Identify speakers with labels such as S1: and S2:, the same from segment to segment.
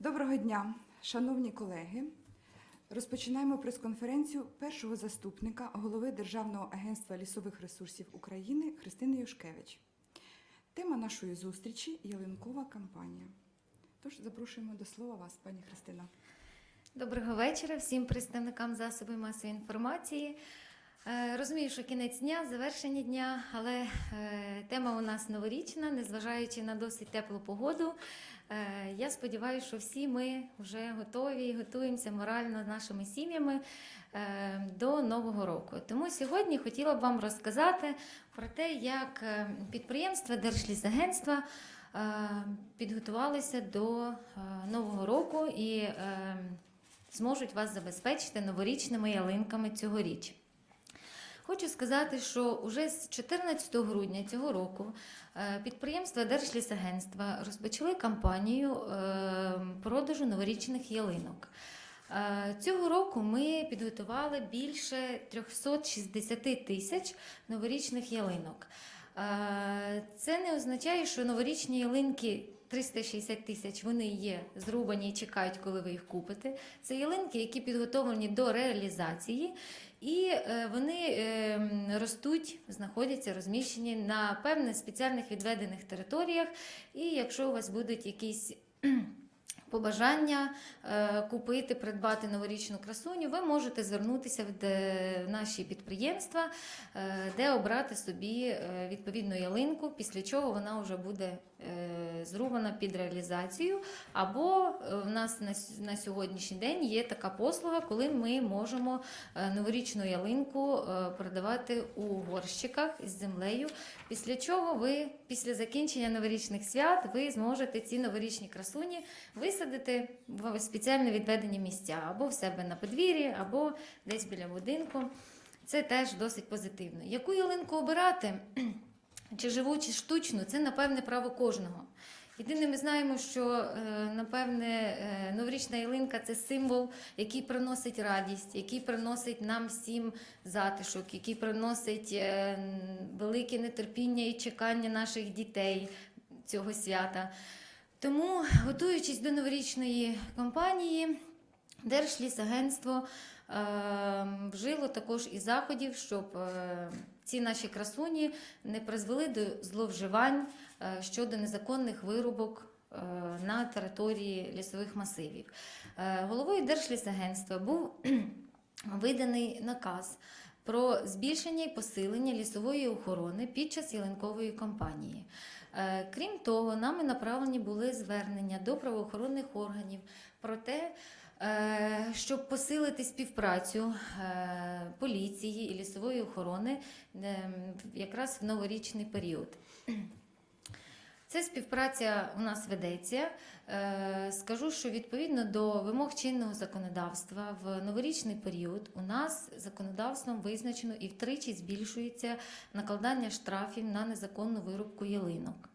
S1: Доброго дня, шановні колеги. Розпочинаємо прес-конференцію першого заступника голови Державного агентства лісових ресурсів України Христини Юшкевич. Тема нашої зустрічі ялинкова кампанія. Тож запрошуємо до слова вас, пані Христина.
S2: Доброго вечора всім представникам засобів масової інформації. Е, Розумію, що кінець дня, завершення дня, але е, тема у нас новорічна, незважаючи на досить теплу погоду. Е, Я сподіваюся, що всі ми вже готові, і готуємося морально нашими сім'ями е, до Нового року. Тому сьогодні хотіла б вам розказати про те, як е, підприємства Держлісагентства підготувалися до Нового року і зможуть вас забезпечити новорічними ялинками цьогоріч. Хочу сказати, що уже з 14 грудня цього року е, підприємства Держлісагентства розпочали кампанію е, продажу новорічних ялинок. Е, Цього року ми підготували більше 360 тисяч новорічних ялинок. Це не означає, що новорічні ялинки 360 тисяч вони є зрубані і чекають, коли ви їх купите. Це ялинки, які підготовлені до реалізації, і е, вони е, ростуть, знаходяться розміщені на певних спеціальних відведених територіях. І якщо у вас будуть якісь побажання е, купити, придбати новорічну красуню, ви можете звернутися в наші підприємства, е, де обрати собі відповідну ялинку, після чого вона вже буде зрубана під реалізацію. Або е, в нас на, сьогоднішній день є така послуга, коли ми можемо е, новорічну ялинку е, продавати у горщиках із землею. Після чого ви, після закінчення новорічних свят, ви зможете ці новорічні красуні висадити в спеціально відведені місця або в себе на подвір'ї, або десь біля будинку. Це теж досить позитивно. Яку ялинку обирати? Чи живу, чи штучну, це напевне право кожного. Єдине, ми знаємо, що е, напевне е, новорічна ялинка це символ, який приносить радість, який приносить нам всім затишок, який приносить е, велике нетерпіння і чекання наших дітей цього свята. Тому, готуючись до новорічної кампанії, Держлісагентство вжило також і заходів, щоб е, ці наші красуні не призвели до зловживань е, щодо незаконних вирубок е, на території лісових масивів. Головою Держлісагентства був виданий наказ про збільшення і посилення лісової охорони під час ялинкової кампанії. Крім того, нами направлені були звернення до правоохоронних органів про те, щоб посилити співпрацю е, поліції і лісової охорони е, якраз в новорічний період. Ця співпраця у нас ведеться. Е, Скажу, що відповідно до вимог чинного законодавства в новорічний період у нас законодавством визначено і втричі збільшується накладання штрафів на незаконну вирубку ялинок.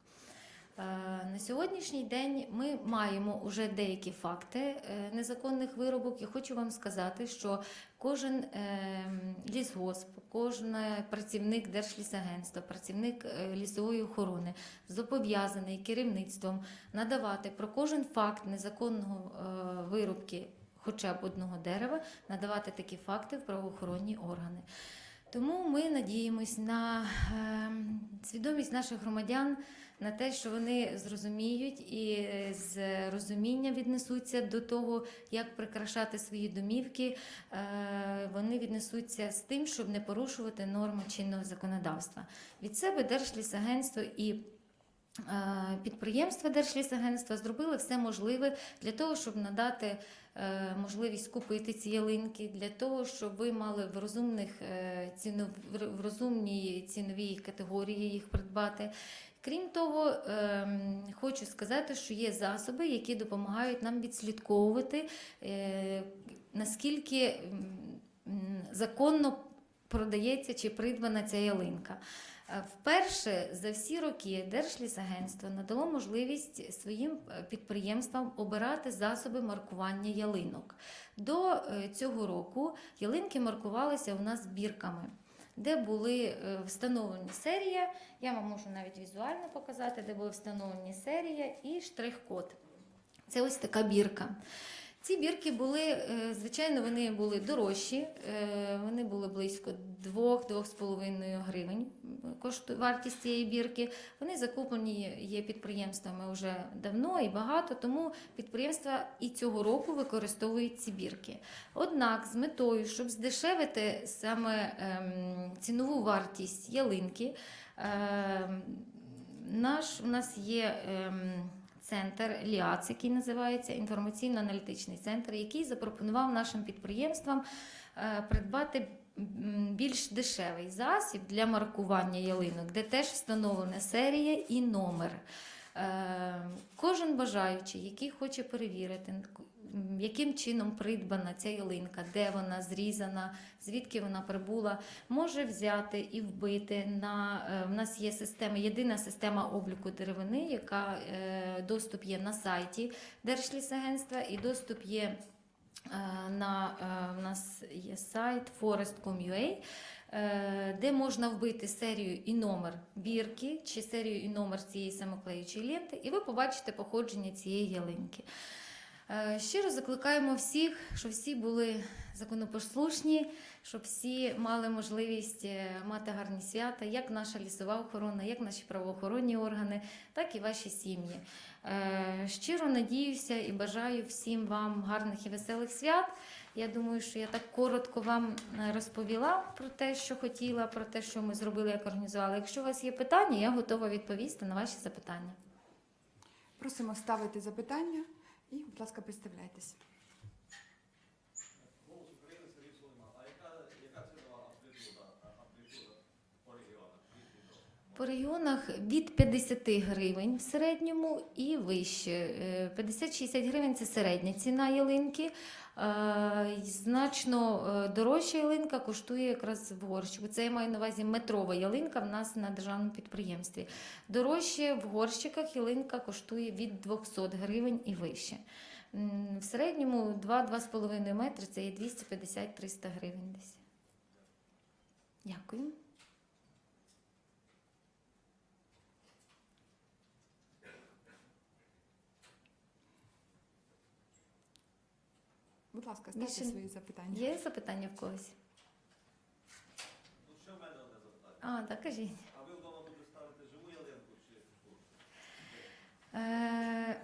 S2: Е, На сьогоднішній день ми маємо вже деякі факти е, незаконних виробок, і хочу вам сказати, що кожен е, лісгосп, кожен працівник Держлісагентства, працівник е, лісової охорони зобов'язаний керівництвом надавати про кожен факт незаконного вирубки хоча б одного дерева, надавати такі факти в правоохоронні органи. Тому ми надіємось на е, свідомість наших громадян, на те, що вони зрозуміють і е, з розумінням віднесуться до того, як прикрашати свої домівки. Е, Вони віднесуться з тим, щоб не порушувати норми чинного законодавства. Від себе Держлісагентство і Е, Підприємства Держлісагентства зробили все можливе для того, щоб надати можливість купити ці ялинки, для того, щоб ви мали в розумних в розумній ціновій категорії їх придбати. Крім того, ем, хочу сказати, що є засоби, які допомагають нам відслідковувати, е, наскільки законно продається чи придбана ця ялинка. Е, Вперше за всі роки Держлісагентство надало можливість своїм е, підприємствам обирати засоби маркування ялинок. До цього року ялинки маркувалися у нас бірками, де були е, встановлені серія. Я вам можу навіть візуально показати, де були встановлені серія і штрих-код. Це ось така бірка. Ці бірки були, е, звичайно, вони були дорожчі, е, вони були близько 2-2,5 гривень вартість цієї бірки. Вони закуплені є підприємствами вже давно і багато, тому підприємства і цього року використовують ці бірки. Однак, з метою, щоб здешевити саме ем, цінову вартість ялинки, ем, наш, у нас є ем, центр ЛІАЦ, який називається інформаційно-аналітичний центр, який запропонував нашим підприємствам е, придбати більш дешевий засіб для маркування ялинок, де теж встановлена серія і номер. Е, Кожен бажаючий, який хоче перевірити, яким чином придбана ця ялинка, де вона зрізана, звідки вона прибула, може взяти і вбити на е, в нас є система, єдина система обліку деревини, яка е, доступ є на сайті Держлісагентства і доступ є е, на в нас є сайт forest.com.ua, де можна вбити серію і номер бірки чи серію і номер цієї самоклеючої ленти, і ви побачите походження цієї ялинки. Е, Щиро закликаємо всіх, щоб всі були законопослушні, щоб всі мали можливість е, мати гарні свята, як наша лісова охорона, як наші правоохоронні органи, так і ваші сім'ї. Е, Щиро надіюся і бажаю всім вам гарних і веселих свят. Я думаю, що я так коротко вам розповіла про те, що хотіла, про те, що ми зробили, як організували. Якщо у вас є питання, я готова відповісти на ваші запитання.
S1: Просимо ставити запитання і, будь ласка, представляйтесь.
S3: Голос України Сергій Сулейман. А яка, яка цінова амплітуда, а- амплітуда по регіонах? Від і до?
S2: По регіонах від 50 гривень в середньому і вище. Е, 50-60 гривень це середня ціна ялинки. Е, Значно е, дорожча ялинка коштує якраз в горщику. Це я маю на увазі метрова ялинка в нас на державному підприємстві. Дорожче в горщиках ялинка коштує від 200 гривень і вище. В середньому 2-2,5 метри це є 250-300 гривень десь. Дякую.
S1: Будь ласка, ставте
S2: Більше-
S1: свої запитання.
S2: Є запитання в когось?
S3: Ну, ще в мене одне запитання.
S2: А, так кажіть.
S3: А ви вдома будете ставити живу ялинку чи?
S2: Е,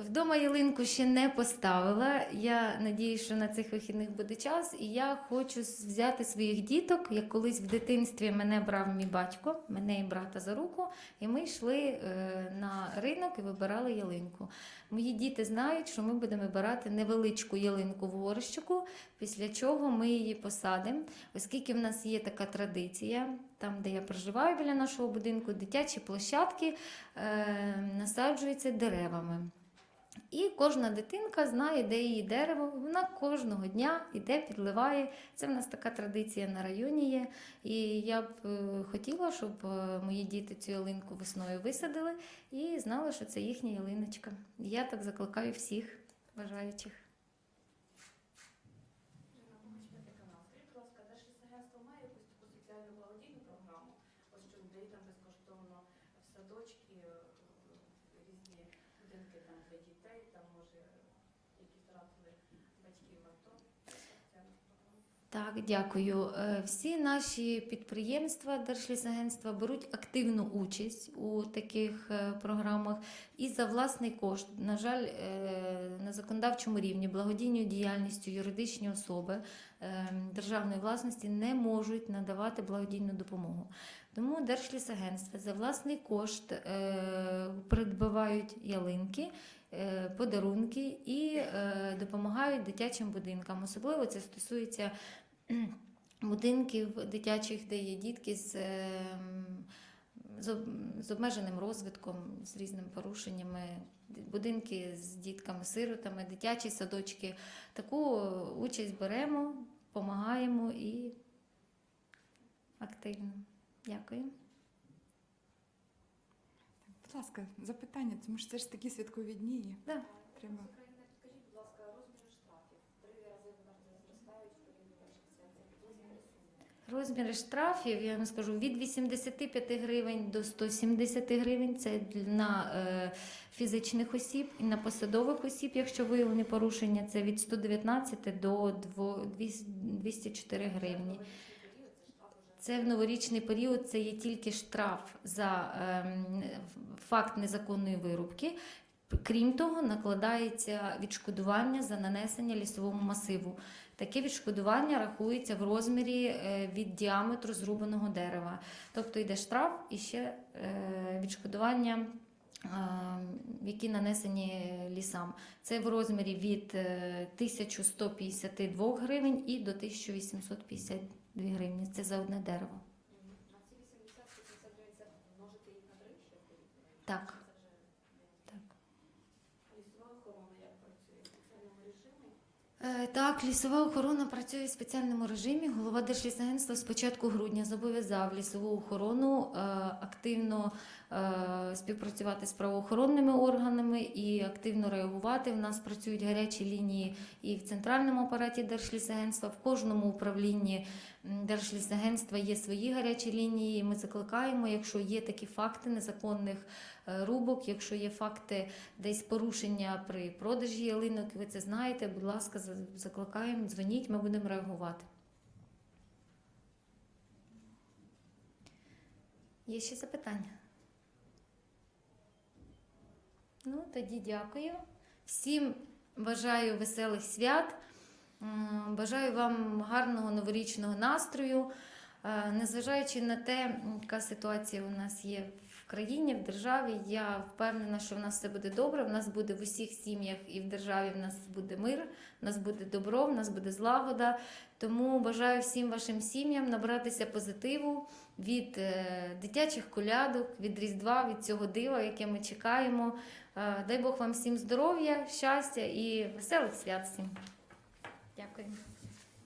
S2: вдома ялинку ще не поставила. Я надіюсь, що на цих вихідних буде час, і я хочу взяти своїх діток, як колись в дитинстві мене брав мій батько, мене і брата за руку, і ми йшли е, на ринок і вибирали ялинку. Мої діти знають, що ми будемо вибирати невеличку ялинку в горщику, після чого ми її посадимо, оскільки в нас є така традиція. Там, де я проживаю біля нашого будинку, дитячі площадки е, насаджуються деревами. І кожна дитинка знає, де її дерево. Вона кожного дня іде, підливає. Це в нас така традиція на районі є. І я б е, хотіла, щоб е, мої діти цю ялинку весною висадили і знали, що це їхня ялиночка. Я так закликаю всіх бажаючих.
S4: канал. Скажіть, будь ласка, Держлісагентство має якусь таку соціальну благодійну програму? Ось що дітям безкоштовно в садочки, е, різні будинки там для дітей, там може які втратили батьків
S2: Так, дякую. Е, Всі наші підприємства Держлісагентства беруть активну участь у таких е, програмах і за власний кошт. На жаль, е, на законодавчому рівні благодійною діяльністю юридичні особи державної власності не можуть надавати благодійну допомогу. Тому Держлісагентство за власний кошт придбавають ялинки. Е, Подарунки і е, допомагають дитячим будинкам. Особливо це стосується будинків дитячих, де є дітки з, ем, з, обмеженим розвитком, з різними порушеннями, будинки з дітками-сиротами, дитячі садочки. Таку е, участь беремо, допомагаємо і активно. Дякую.
S1: Будь ласка, запитання, тому що це ж такі святкові дні.
S2: Да.
S1: Треба.
S4: Підкажіть, будь ласка, розмір штрафів. Три рази зростають.
S2: Розміри штрафів, я вам скажу, від 85 гривень до 170 гривень. Це на е, фізичних осіб і на посадових осіб, якщо виявлені порушення, це від 119 до 204 гривні. Це в новорічний період це є тільки штраф за ем, факт незаконної вирубки. Крім того, накладається відшкодування за нанесення лісовому масиву. Таке відшкодування рахується в розмірі е, від діаметру зрубаного дерева. Тобто йде штраф і ще е, відшкодування, е, які нанесені лісам. Це в розмірі від е, 1152 гривень і до 1852 гривні. Це за одне дерево.
S5: На ці 80-80 гривень це множити їх на три ще?
S2: Так.
S5: Це вже
S2: так.
S4: Лісова охорона як працює в спеціальному режимі?
S2: Е, Так, лісова охорона працює в спеціальному режимі. Голова Держлісагентства з початку грудня зобов'язав лісову охорону е, активно співпрацювати з правоохоронними органами і активно реагувати. У нас працюють гарячі лінії і в центральному апараті Держлісагентства, в кожному управлінні Держлісагентства є свої гарячі лінії. Ми закликаємо, якщо є такі факти незаконних е, рубок, якщо є факти десь порушення при продажі ялинок, ви це знаєте, будь ласка, закликаємо, дзвоніть, ми будемо реагувати. Є ще запитання? Ну, тоді дякую. Всім бажаю веселих свят. Бажаю вам гарного новорічного настрою. Е, Незважаючи на те, яка ситуація у нас є в країні, в державі, я впевнена, що в нас все буде добре. В нас буде в усіх сім'ях і в державі в нас буде мир, в нас буде добро, в нас буде злагода. Тому бажаю всім вашим сім'ям набратися позитиву від е, дитячих колядок, від Різдва, від цього дива, яке ми чекаємо. Е, дай Бог вам всім здоров'я, щастя і веселих свят всім.